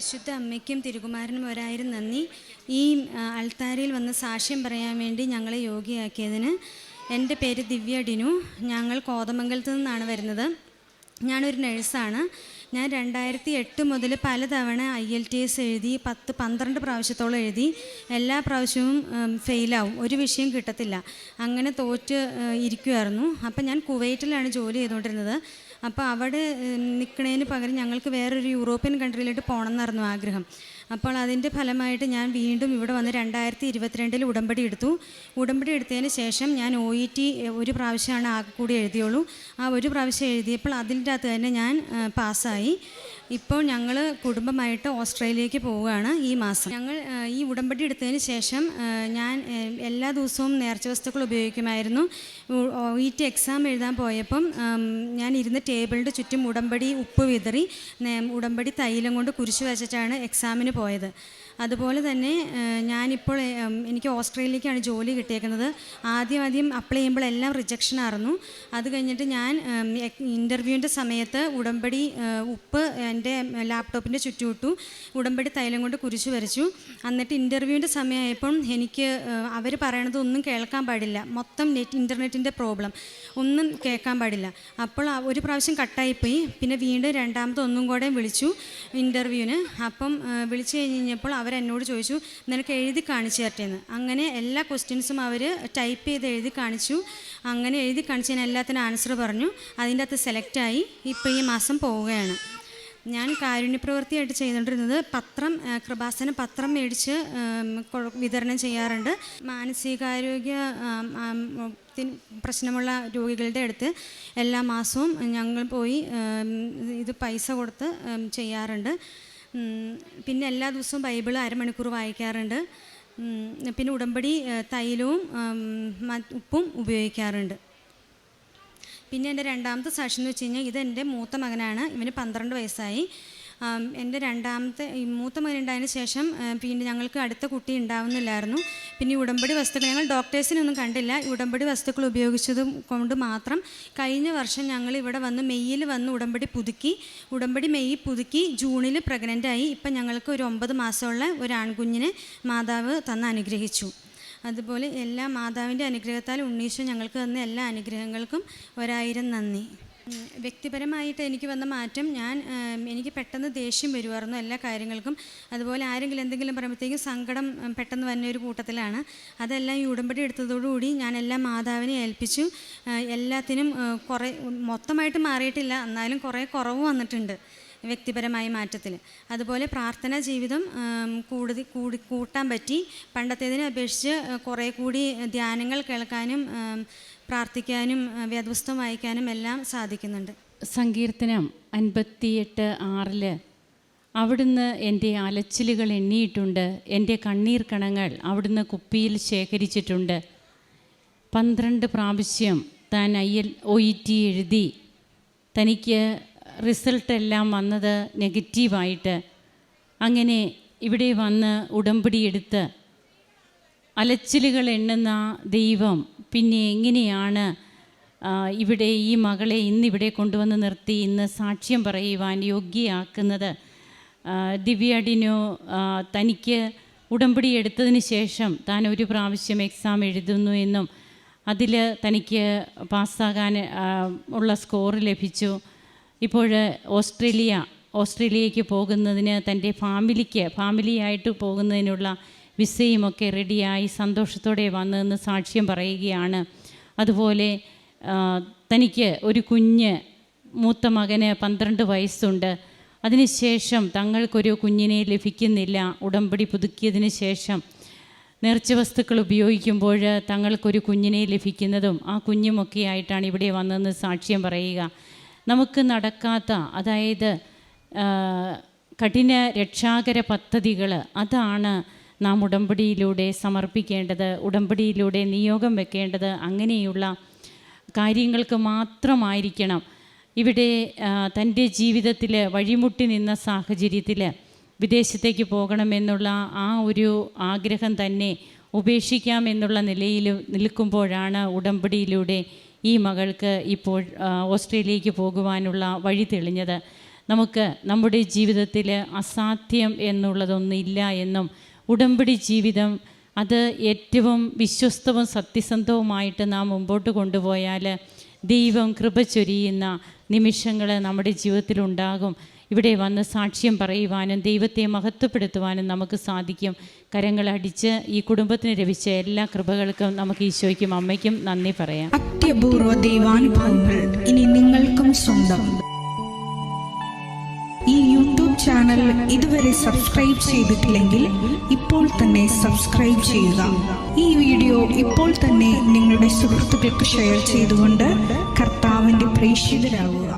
പരിശുദ്ധ അമ്മയ്ക്കും തിരുകുമാരനും ഒരായിരം നന്ദി. ഈ അൾത്താരയിൽ വന്ന് സാക്ഷ്യം പറയാൻ വേണ്ടി ഞങ്ങളെ യോഗ്യയാക്കിയതിന് എന്റെ പേര് ദിവ്യ ഡിനു. ഞങ്ങൾ കോതമംഗലത്ത് നിന്നാണ് വരുന്നത്. ഞാനൊരു നഴ്സാണ് ഞാൻ രണ്ടായിരത്തി എട്ട് മുതൽ പലതവണ ഐ എൽ ടി എസ് എഴുതി പത്ത് പന്ത്രണ്ട് പ്രാവശ്യത്തോളം എഴുതി. എല്ലാ പ്രാവശ്യവും ഫെയിലാവും. ഒരു വിഷയം കിട്ടത്തില്ല. അങ്ങനെ തോറ്റ് ഇരിക്കുമായിരുന്നു അപ്പം ഞാൻ കുവൈറ്റിലാണ് ജോലി ചെയ്തുകൊണ്ടിരുന്നത്. അപ്പോൾ അവിടെ നിൽക്കുന്നതിന് പകരം ഞങ്ങൾക്ക് വേറൊരു യൂറോപ്യൻ കൺട്രിയിലോട്ട് പോകണം എന്നായിരുന്നു ആഗ്രഹം. അപ്പോൾ അതിന്റെ ഫലമായിട്ട് ഞാൻ വീണ്ടും ഇവിടെ വന്ന് രണ്ടായിരത്തി ഇരുപത്തിരണ്ടിൽ ഉടമ്പടി എടുത്തു. ഉടമ്പടി എടുത്തതിന് ശേഷം ഞാൻ ഒ ഇ ടി ഒരു പ്രാവശ്യമാണ് ആകെ കൂടി എഴുതിയുള്ളൂ. ആ ഒരു പ്രാവശ്യം എഴുതിയപ്പോൾ അതിന്റെ അകത്ത് തന്നെ ഞാൻ ആ, പാസ്സായി. ഇപ്പോൾ ഞങ്ങൾ കുടുംബമായിട്ട് ഓസ്ട്രേലിയക്ക് പോവുകയാണ് ഈ മാസം. ഞങ്ങൾ ഈ ഉടമ്പടി എടുത്തതിന് ശേഷം ഞാൻ എല്ലാ ദിവസവും നേർച്ച വസ്തുക്കൾ ഉപയോഗിക്കുമായിരുന്നു. ഇ ടി എക്സാം എഴുതാൻ പോയപ്പം ഞാൻ ഇരുന്ന ടേബിളിന്റെ ചുറ്റും ഉടമ്പടി ഉപ്പ് വിതറി ഉടമ്പടി തൈലം കൊണ്ട് കുരിശു വെച്ചിട്ടാണ് എക്സാമിന് പോയത്. അതുപോലെ തന്നെ ഞാനിപ്പോൾ എനിക്ക് ഓസ്ട്രേലിയക്കാണ് ജോലി കിട്ടിയേക്കുന്നത്. ആദ്യം ആദ്യം അപ്ലൈ ചെയ്യുമ്പോഴെല്ലാം റിജക്ഷൻ ആയിരുന്നു. അത് കഴിഞ്ഞിട്ട് ഞാൻ ഇന്റർവ്യൂവിന്റെ സമയത്ത് ഉടമ്പടി ഉപ്പ് എന്റെ ലാപ്ടോപ്പിന്റെ ചുറ്റുവിട്ടു ഉടമ്പടി തൈലം കൊണ്ട് കുരിശ് വരച്ചു. എന്നിട്ട് ഇന്റർവ്യൂവിന്റെ സമയമായപ്പം എനിക്ക് അവർ പറയണത് ഒന്നും കേൾക്കാൻ പാടില്ല. മൊത്തം നെറ്റ് ഇന്റർനെറ്റിന്റെ പ്രോബ്ലം ഒന്നും കേൾക്കാൻ പാടില്ല. അപ്പോൾ ഒരു പ്രാവശ്യം കട്ടായിപ്പോയി. പിന്നെ വീണ്ടും രണ്ടാമത്തെ ഒന്നും കൂടെ വിളിച്ചു ഇന്റർവ്യൂവിന് അപ്പം വിളിച്ചു കഴിഞ്ഞ് കഴിഞ്ഞപ്പോൾ അവരെന്നോട് ചോദിച്ചു നിനക്ക് എഴുതി കാണിച്ചു തരട്ടേന്ന്. അങ്ങനെ എല്ലാ ക്വസ്റ്റ്യൻസും അവർ ടൈപ്പ് ചെയ്ത് എഴുതി കാണിച്ചു. അങ്ങനെ എഴുതി കാണിച്ചതിന് എല്ലാത്തിനും ആൻസർ പറഞ്ഞു. അതിന്റെ അകത്ത് സെലക്റ്റായി ഇപ്പോൾ ഈ മാസം പോവുകയാണ്. ഞാൻ കാരുണ്യപ്രവൃത്തിയായിട്ട് ചെയ്തുകൊണ്ടിരുന്നത് പത്രം കൃപാസന പത്രം മേടിച്ച് വിതരണം ചെയ്യാറുണ്ട്. മാനസികാരോഗ്യ പ്രശ്നമുള്ള രോഗികളുടെ അടുത്ത് എല്ലാ മാസവും ഞങ്ങൾ പോയി ഇത് പൈസ കൊടുത്ത് ചെയ്യാറുണ്ട്. പിന്നെ എല്ലാ ദിവസവും ബൈബിൾ അരമണിക്കൂർ വായിക്കാറുണ്ട്. പിന്നെ ഉടമ്പടി തൈലവും ഉപ്പും ഉപയോഗിക്കാറുണ്ട്. പിന്നെ എന്റെ രണ്ടാമത്തെ സാക്ഷി എന്ന് വെച്ച് കഴിഞ്ഞാൽ ഇത് എന്റെ മൂത്ത മകനാണ്. ഇവന് പന്ത്രണ്ട് വയസ്സായി. എന്റെ രണ്ടാമത്തെ മൂത്ത മകൻ ഉണ്ടായതിന് ശേഷം പിന്നെ ഞങ്ങൾക്ക് അടുത്ത കുട്ടി ഉണ്ടാവുന്നില്ലായിരുന്നു. പിന്നെ ഉടമ്പടി വസ്തുക്കൾ ഞങ്ങൾ ഡോക്ടേഴ്സിനൊന്നും കണ്ടില്ല. ഉടമ്പടി വസ്തുക്കൾ ഉപയോഗിച്ചത് കൊണ്ട് മാത്രം കഴിഞ്ഞ വർഷം ഞങ്ങൾ ഇവിടെ വന്ന് മെയ്യിൽ വന്ന് ഉടമ്പടി പുതുക്കി. ഉടമ്പടി മെയ് പുതുക്കി ജൂണിൽ പ്രഗ്നന്റായി ഇപ്പം ഞങ്ങൾക്ക് ഒരു ഒമ്പത് മാസമുള്ള ഒരു ആൺകുഞ്ഞിനെ മാതാവ് തന്ന് അനുഗ്രഹിച്ചു. അതുപോലെ എല്ലാ മാതാവിന്റെ അനുഗ്രഹത്താൽ ഉണ്ണീശോ ഞങ്ങൾക്ക് തന്ന എല്ലാ അനുഗ്രഹങ്ങൾക്കും ഒരായിരം നന്ദി. വ്യക്തിപരമായിട്ട് എനിക്ക് വന്ന മാറ്റം ഞാൻ എനിക്ക് പെട്ടെന്ന് ദേഷ്യം വരുമായിരുന്നു എല്ലാ കാര്യങ്ങൾക്കും. അതുപോലെ ആരെങ്കിലും എന്തെങ്കിലും പറയുമ്പോഴത്തേക്കും സങ്കടം പെട്ടെന്ന് വന്ന ഒരു കൂട്ടത്തിലാണ്. അതെല്ലാം ഈ ഉടമ്പടി എടുത്തതോടുകൂടി ഞാൻ എല്ലാ മാതാവിനെ ഏൽപ്പിച്ചു. എല്ലാത്തിനും കുറേ മൊത്തമായിട്ട് മാറിയിട്ടില്ല. എന്നാലും കുറേ കുറവ് വന്നിട്ടുണ്ട്. വ്യക്തിപരമായ മാറ്റത്തിൽ. അതുപോലെ പ്രാർത്ഥനാ ജീവിതം കൂടുതൽ കൂടി കൂട്ടാൻ പറ്റി. പണ്ടത്തേതിനെ അപേക്ഷിച്ച് കുറേ കൂടി ധ്യാനങ്ങൾ കേൾക്കാനും പ്രാർത്ഥിക്കാനും വേദപുസ്തകം വായിക്കാനും എല്ലാം സാധിക്കുന്നുണ്ട്. സങ്കീർത്തനം അൻപത്തിയെട്ട് ആറിൽ അവിടുന്ന് എന്റെ അലച്ചിലുകൾ എണ്ണിയിട്ടുണ്ട് എന്റെ കണ്ണീർ കണങ്ങൾ അവിടുന്ന് കുപ്പിയിൽ ശേഖരിച്ചിട്ടുണ്ട്. പന്ത്രണ്ട് പ്രാവശ്യം താൻ I L O E T എഴുതി തനിക്ക് റിസൾട്ട് എല്ലാം വന്നത് നെഗറ്റീവായിട്ട് അങ്ങനെ ഇവിടെ വന്ന് ഉടമ്പടി എടുത്ത് അലച്ചിലുകൾ എണ്ണുന്ന ദൈവം പിന്നെ എങ്ങനെയാണ് ഇവിടെ ഈ മകളെ ഇന്നിവിടെ കൊണ്ടുവന്ന് നിർത്തി ഇന്ന് സാക്ഷ്യം പറയുവാൻ യോഗ്യയാക്കുന്നത്? ആ, തനിക്ക് ഉടമ്പടി എടുത്തതിന് ശേഷം താൻ ഒരു പ്രാവശ്യം എക്സാം എഴുതുന്നു എന്നും അതിൽ തനിക്ക് പാസ്സാകാൻ ഉള്ള സ്കോർ ലഭിച്ചു. ഇപ്പോൾ ഓസ്ട്രേലിയ ഓസ്ട്രേലിയയ്ക്ക് പോകുന്നതിന് തന്റെ ഫാമിലിക്ക് ഫാമിലിയായിട്ട് പോകുന്നതിനുള്ള വിസയുമൊക്കെ റെഡിയായി സന്തോഷത്തോടെ വന്നതെന്ന് സാക്ഷ്യം പറയുകയാണ്. അതുപോലെ തനിക്ക് ഒരു കുഞ്ഞ് മൂത്ത മകന് പന്ത്രണ്ട് വയസ്സുണ്ട്. അതിനുശേഷം തങ്ങൾക്കൊരു കുഞ്ഞിനെ ലഭിക്കുന്നില്ല. ഉടമ്പടി പുതുക്കിയതിന് ശേഷം നേർച്ച വസ്തുക്കൾ ഉപയോഗിക്കുമ്പോൾ തങ്ങൾക്കൊരു കുഞ്ഞിനെ ലഭിക്കുന്നതും ആ കുഞ്ഞുമൊക്കെ ആയിട്ടാണ് ഇവിടെ വന്നതെന്ന് സാക്ഷ്യം പറയുക. നമുക്ക് നടക്കാത്ത അതായത് കഠിന രക്ഷാകര പദ്ധതികൾ അതാണ് നാം ഉടമ്പടിയിലൂടെ സമർപ്പിക്കേണ്ടത് ഉടമ്പടിയിലൂടെ നിയോഗം വെക്കേണ്ടത് അങ്ങനെയുള്ള കാര്യങ്ങൾക്ക് മാത്രമായിരിക്കണം. ഇവിടെ തന്റെ ജീവിതത്തിൽ വഴിമുട്ടി നിന്ന സാഹചര്യത്തിൽ വിദേശത്തേക്ക് പോകണമെന്നുള്ള ആ ഒരു ആഗ്രഹം തന്നെ ഉപേക്ഷിക്കാമെന്നുള്ള നിലയിൽ നിൽക്കുമ്പോഴാണ് ഉടമ്പടിയിലൂടെ ഈ മകൾക്ക് ഇപ്പോൾ ഓസ്ട്രേലിയയ്ക്ക് പോകുവാനുള്ള വഴി തെളിഞ്ഞത് നമുക്ക് നമ്മുടെ ജീവിതത്തിൽ അസാധ്യം എന്നുള്ളതൊന്നില്ല എന്നും ഉടമ്പടി ജീവിതം അത് ഏറ്റവും വിശ്വസ്തവും സത്യസന്ധവുമായിട്ട് നാം മുമ്പോട്ട് കൊണ്ടുപോയാൽ ദൈവം കൃപ ചൊരിയുന്ന നിമിഷങ്ങൾ നമ്മുടെ ജീവിതത്തിലുണ്ടാകും. ഇവിടെ വന്ന് സാക്ഷ്യം പറയുവാനും ദൈവത്തെ മഹത്വപ്പെടുത്തുവാനും നമുക്ക് സാധിക്കും. കരങ്ങളടിച്ച് ഈ കുടുംബത്തിന് ലഭിച്ച എല്ലാ കൃപകൾക്കും നമുക്ക് ഈശോയ്ക്കും അമ്മയ്ക്കും നന്ദി പറയാം. അത്യപൂർവ ദൈവാനുഭവങ്ങൾ ഇനി നിങ്ങൾക്കും സ്വന്തം. ഈ യൂട്യൂബ് ചാനൽ ഇതുവരെ സബ്സ്ക്രൈബ് ചെയ്തിട്ടില്ലെങ്കിൽ ഇപ്പോൾ തന്നെ സബ്സ്ക്രൈബ് ചെയ്യുക. ഈ വീഡിയോ ഇപ്പോൾ തന്നെ നിങ്ങളുടെ സുഹൃത്തുക്കൾക്ക് ഷെയർ ചെയ്തുകൊണ്ട് കർത്താവിന്റെ പ്രേക്ഷിതരാകുക.